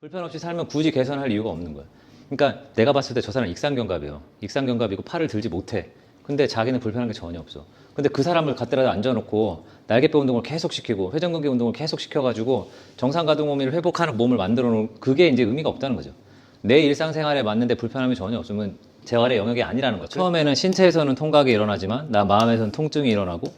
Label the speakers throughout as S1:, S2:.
S1: 불편 없이 살면 굳이 개선할 이유가 없는 거야. 그러니까 내가 봤을 때 저 사람 익상견갑이에요. 익상견갑이고 팔을 들지 못해. 근데 자기는 불편한 게 전혀 없어. 근데 그 사람을 갖다가 앉아놓고 날개뼈 운동을 계속 시키고 회전근개 운동을 계속 시켜가지고 정상가동 범위를 회복하는 몸을 만들어 놓은 그게 이제 의미가 없다는 거죠. 내 일상생활에 맞는데 불편함이 전혀 없으면 재활의 영역이 아니라는 거죠. 처음에는 신체에서는 통각이 일어나지만 나 마음에서는 통증이 일어나고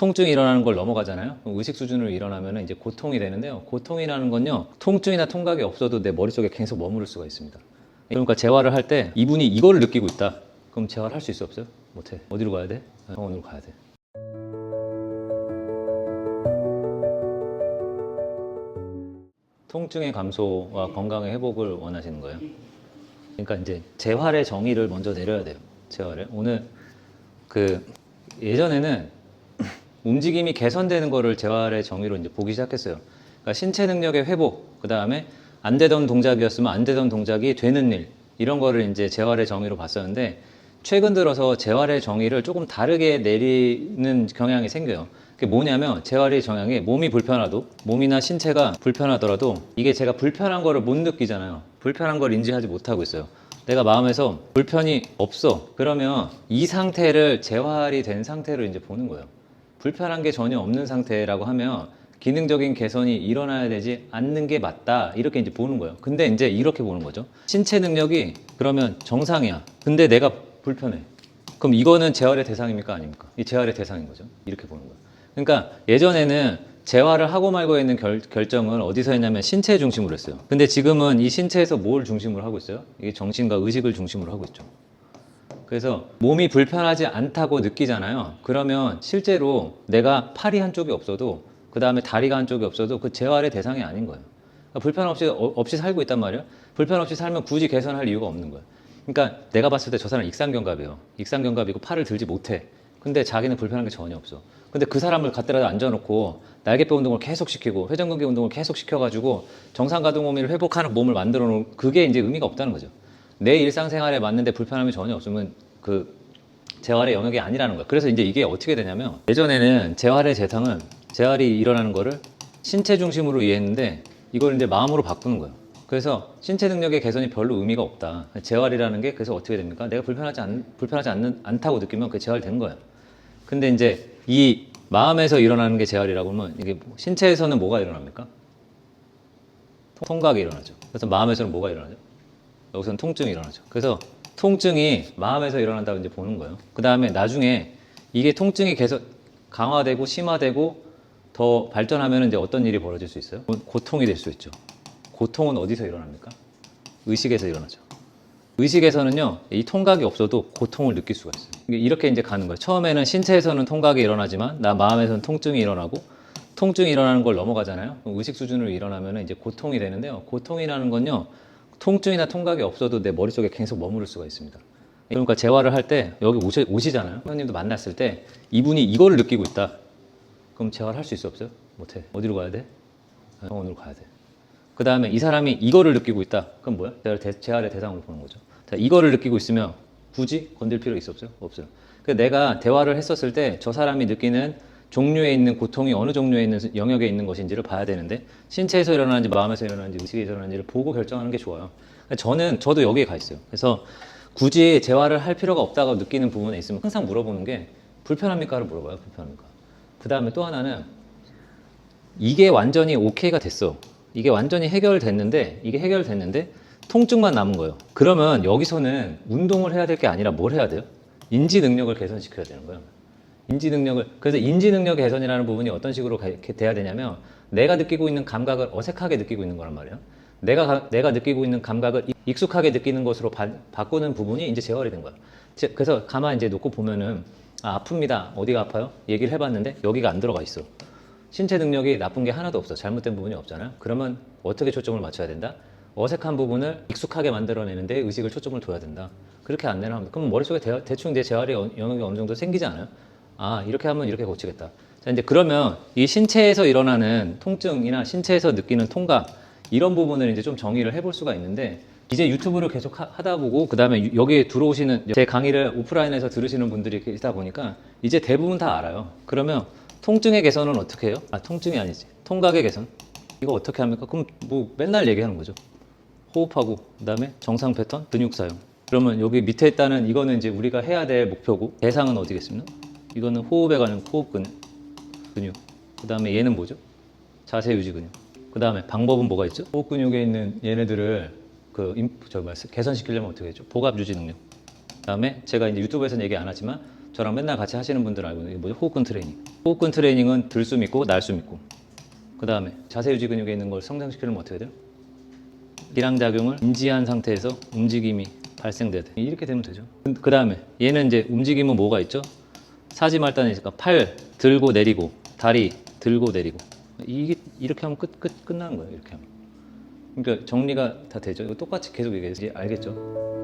S1: 통증이 일어나는 걸 넘어가잖아요. 의식 수준으로 일어나면 이제 고통이 되는데요. 고통이라는 건요. 통증이나 통각이 없어도 내 머릿속에 계속 머무를 수가 있습니다. 그러니까 재활을 할 때 이분이 이거를 느끼고 있다. 그럼 재활 할수 있어 없어요? 못해. 어디로 가야 돼? 병원으로 가야 돼. 통증의 감소와 건강의 회복을 원하시는 거예요. 그러니까 이제 재활의 정의를 먼저 내려야 돼요. 재활을 오늘 그 예전에는 움직임이 개선되는 거를 재활의 정의로 이제 보기 시작했어요. 그러니까 신체 능력의 회복, 그 다음에 안 되던 동작이었으면 안 되던 동작이 되는 일 이런 거를 이제 재활의 정의로 봤었는데 최근 들어서 재활의 정의를 조금 다르게 내리는 경향이 생겨요. 그게 뭐냐면 재활의 정향이 몸이 불편하도 몸이나 신체가 불편하더라도 이게 제가 불편한 거를 못 느끼잖아요. 불편한 걸 인지하지 못하고 있어요. 내가 마음에서 불편이 없어. 그러면 이 상태를 재활이 된 상태로 이제 보는 거예요. 불편한 게 전혀 없는 상태라고 하면 기능적인 개선이 일어나야 되지 않는 게 맞다. 이렇게 이제 보는 거예요. 근데 이제 이렇게 보는 거죠. 신체 능력이 그러면 정상이야. 근데 내가 불편해. 그럼 이거는 재활의 대상입니까? 아닙니까? 이 재활의 대상인 거죠. 이렇게 보는 거예요. 그러니까 예전에는 재활을 하고 말고 있는 결, 결정을 어디서 했냐면 신체 중심으로 했어요. 근데 지금은 이 신체에서 뭘 중심으로 하고 있어요? 이게 정신과 의식을 중심으로 하고 있죠. 그래서 몸이 불편하지 않다고 느끼잖아요. 그러면 실제로 내가 팔이 한쪽이 없어도 그 다음에 다리가 한쪽이 없어도 그 재활의 대상이 아닌 거예요. 그러니까 불편 없이 어- 없이 살고 있단 말이에요. 불편 없이 살면 굳이 개선할 이유가 없는 거예요. 그러니까 내가 봤을 때 저 사람 익상견갑이에요. 익상견갑이고 팔을 들지 못해. 근데 자기는 불편한 게 전혀 없어. 근데 그 사람을 갖다가 앉아놓고 날개뼈 운동을 계속 시키고 회전근개 운동을 계속 시켜가지고 정상 가동 범위를 회복하는 몸을 만들어 놓은 그게 이제 의미가 없다는 거죠. 내 일상생활에 맞는데 불편함이 전혀 없으면 그 재활의 영역이 아니라는 거예요. 그래서 이제 이게 어떻게 되냐면 예전에는 재활의 대상은 재활이 일어나는 거를 신체 중심으로 이해했는데 이걸 이제 마음으로 바꾸는 거예요. 그래서 신체 능력의 개선이 별로 의미가 없다. 재활이라는 게 그래서 어떻게 됩니까? 내가 불편하지 않, 불편하지 않는, 않다고 느끼면 그 재활된 거예요. 근데 이제 이 마음에서 일어나는 게 재활이라고 하면 이게 뭐- 신체에서는 뭐가 일어납니까? 통각이 일어나죠. 그래서 마음에서는 뭐가 일어나죠? 여기서는 통증이 일어나죠. 그래서 통증이 마음에서 일어난다고 이제 보는 거예요. 그 다음에 나중에 이게 통증이 계속 강화되고 심화되고 더 발전하면 이제 어떤 일이 벌어질 수 있어요? 고통이 될 수 있죠. 고통은 어디서 일어납니까? 의식에서 일어나죠. 의식에서는요, 이 통각이 없어도 고통을 느낄 수가 있어요. 이렇게 이제 가는 거예요. 처음에는 신체에서는 통각이 일어나지만 나 마음에서는 통증이 일어나고 통증이 일어나는 걸 넘어가잖아요. 의식 수준으로 일어나면 이제 고통이 되는데요. 고통이라는 건요, 통증이나 통각이 없어도 내 머릿속에 계속 머무를 수가 있습니다. 그러니까 재활을 할 때 여기 오시, 오시잖아요. 형님도 만났을 때 이분이 이거를 느끼고 있다. 그럼 재활할 수 있어 없어요? 못해. 어디로 가야 돼? 병원으로 가야 돼. 그 다음에 이 사람이 이거를 느끼고 있다. 그럼 뭐야? 재활 대, 재활의 대상으로 보는 거죠. 자, 이거를 느끼고 있으면 굳이 건들 필요 있어 없어요? 없어요. 그 내가 대화를 했었을 때 저 사람이 느끼는 종류에 있는 고통이 어느 종류에 있는 영역에 있는 것인지를 봐야 되는데 신체에서 일어나는지 마음에서 일어나는지 의식에서 일어나는지를 보고 결정하는 게 좋아요. 저는 저도 여기에 가 있어요. 그래서 굳이 재활을 할 필요가 없다고 느끼는 부분에 있으면 항상 물어보는 게 불편합니까를 물어봐요. 불편합니까? 그 다음에 또 하나는 이게 완전히 오케이가 됐어. 이게 완전히 해결됐는데 이게 해결됐는데 통증만 남은 거예요. 그러면 여기서는 운동을 해야 될 게 아니라 뭘 해야 돼요? 인지 능력을 개선시켜야 되는 거예요. 인지 능력을 그래서 인지 능력 개선이라는 부분이 어떤 식으로 가- 돼야 되냐면 내가 느끼고 있는 감각을 어색하게 느끼고 있는 거란 말이에요. 내가 가- 내가 느끼고 있는 감각을 익- 익숙하게 느끼는 것으로 바, 바꾸는 부분이 이제 재활이 된 거야. 제- 그래서 가만 이제 놓고 보면은 아, 아픕니다. 어디가 아파요? 얘기를 해봤는데 여기가 안 들어가 있어. 신체 능력이 나쁜 게 하나도 없어. 잘못된 부분이 없잖아요. 그러면 어떻게 초점을 맞춰야 된다? 어색한 부분을 익숙하게 만들어내는데 의식을 초점을 둬야 된다. 그렇게 안내를 합니다. 그럼 머릿속에 대, 대충 내 재활의 영- 영역이 어느 정도 생기지 않아요? 아, 이렇게 하면 이렇게 고치겠다. 자, 이제 그러면 이 신체에서 일어나는 통증이나 신체에서 느끼는 통각, 이런 부분을 이제 좀 정의를 해볼 수가 있는데, 이제 유튜브를 계속 하, 다 보고, 그 다음에 여기에 들어오시는 제 강의를 오프라인에서 들으시는 분들이 계시다 보니까, 이제 대부분 다 알아요. 그러면 통증의 개선은 어떻게 해요? 아, 통증이 아니지. 통각의 개선. 이거 어떻게 합니까? 그럼 뭐 맨날 얘기하는 거죠. 호흡하고 그다음에 정상 패턴 근육 사용. 그러면 여기 밑에 있다는 이거는 이제 우리가 해야 될 목표고 대상은 어디겠습니까? 이거는 호흡에 관한 호흡 근육. 근육. 그 다음에 얘는 뭐죠? 자세 유지 근육. 그 다음에 방법은 뭐가 있죠? 호흡 근육에 있는 얘네들을 그 임, 저 뭐야, 개선시키려면 어떻게 했죠? 복압 유지 능력. 그다음에 제가 이제 유튜브에서는 얘기 안 하지만 저랑 맨날 같이 하시는 분들 알고 있는 게 뭐죠? 호흡근 트레이닝. 호흡근 트레이닝은 들숨 있고 날숨 있고. 그다음에 자세 유지 근육에 있는 걸 성장시키려면 어떻게 돼요? 기량 작용을 인지한 상태에서 움직임이 발생돼야 돼. 이렇게 되면 되죠. 그 다음에 얘는 이제 움직임은 뭐가 있죠? 사지말단이니까 팔 들고 내리고 다리 들고 내리고 이게 이렇게 하면 끝, 끝 끝나는 거예요. 이렇게 하면. 그러니까 정리가 다 되죠. 이거 똑같이 계속 얘기해서 알겠죠?